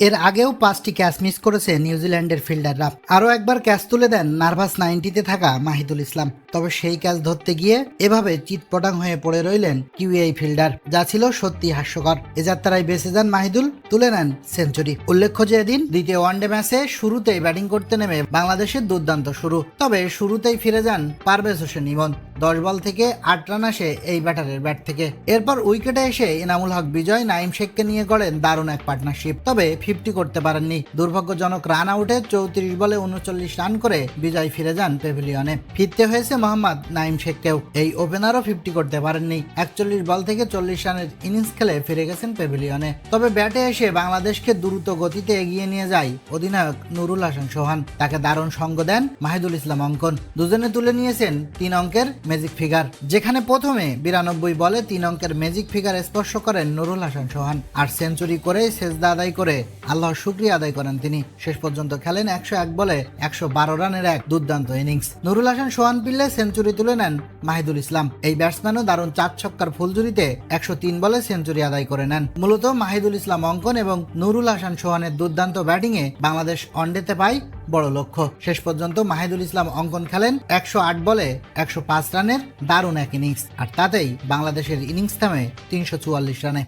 এর আগেও পাঁচটি ক্যাচ মিস করেছে নিউজিল্যান্ডের ফিল্ডাররা আরও একবার ক্যাচ তুলে দেন নার্ভাস নাইনটিতে থাকা মাহিদুল ইসলাম। তবে সেই ক্যাচ ধরতে গিয়ে এভাবে চিৎপটাং হয়ে পড়ে রইলেন কিউএই ফিল্ডার যা ছিল সত্যি হাস্যকর। এ যাত্রায় বেঁচে যান মাহিদুল, তুলে নেন সেঞ্চুরি উল্লেখ্য যে এদিন দ্বিতীয় ওয়ানডে ম্যাচে শুরুতেই ব্যাটিং করতে নেমে বাংলাদেশের দুর্দান্ত শুরু। তবে শুরুতেই ফিরে যান পারভেজ হোসেন ইমন। দশ বল থেকে আট রান আসে এই ব্যাটারের ব্যাট থেকে। এরপর উইকেটে এসে এনামুল হক বিজয় নাইম শেখকে নিয়ে গড়েন দারুণ এক পার্টনারশিপ তবে ফিফটি করতে পারেননি। দুর্ভাগ্যজনক রান আউটে চৌত্রিশ বলে উনচল্লিশ রান করে বিজয় ফিরে যান পেভিলিয়নে ফিরতে হয়েছে মোহাম্মদ নাইম শেখকেও। এই ওপেনারও ফিফটি করতে পারেননি। একচল্লিশ বল থেকে চল্লিশ রানের ইনিংস খেলে ফিরে গেছেন পেভিলিয়নে তবে ব্যাটে এসে বাংলাদেশকে দ্রুত গতিতে এগিয়ে নিয়ে যায় অধিনায়ক নুরুল হাসান সোহান। তাকে দারুণ সঙ্গ দেন মাহিদুল ইসলাম অঙ্কন। দুজনে তুলে নিয়েছেন তিন অঙ্কের ম্যাজিক ফিগার যেখানে প্রথমে বিরানব্বই বলে তিন অঙ্কের ম্যাজিক ফিগার স্পর্শ করেন নুরুল হাসান সোহান, আর সেঞ্চুরি করে সেজদা আদায় করে আল্লাহর শুক্রিয়া আদায় করেন তিনি। শেষ পর্যন্ত খেলেন একশো এক বলে একশো বারো রানের এক দুর্দান্ত ইনিংস। নুরুল হাসান সোহান পিল্লে সেঞ্চুরি তুলে নেন মাহিদুল ইসলাম। এই ব্যাটসম্যানও দারুণ চার ছক্কার ফুলজুরিতে একশো তিন বলে সেঞ্চুরি আদায় করে নেন। মূলত মাহিদুল ইসলাম অঙ্কন এবং নুরুল হাসান সোহানের দুর্দান্ত ব্যাটিংয়ে বাংলাদেশ ওয়ানডেতে পায় বড় লক্ষ্য। শেষ পর্যন্ত মাহিদুল ইসলাম অঙ্কন খেলেন একশো আট বলে একশো পাঁচ রানের দারুণ এক ইনিংস। আর তাতেই বাংলাদেশের ইনিংস থামে তিনশো চুয়াল্লিশ রানে।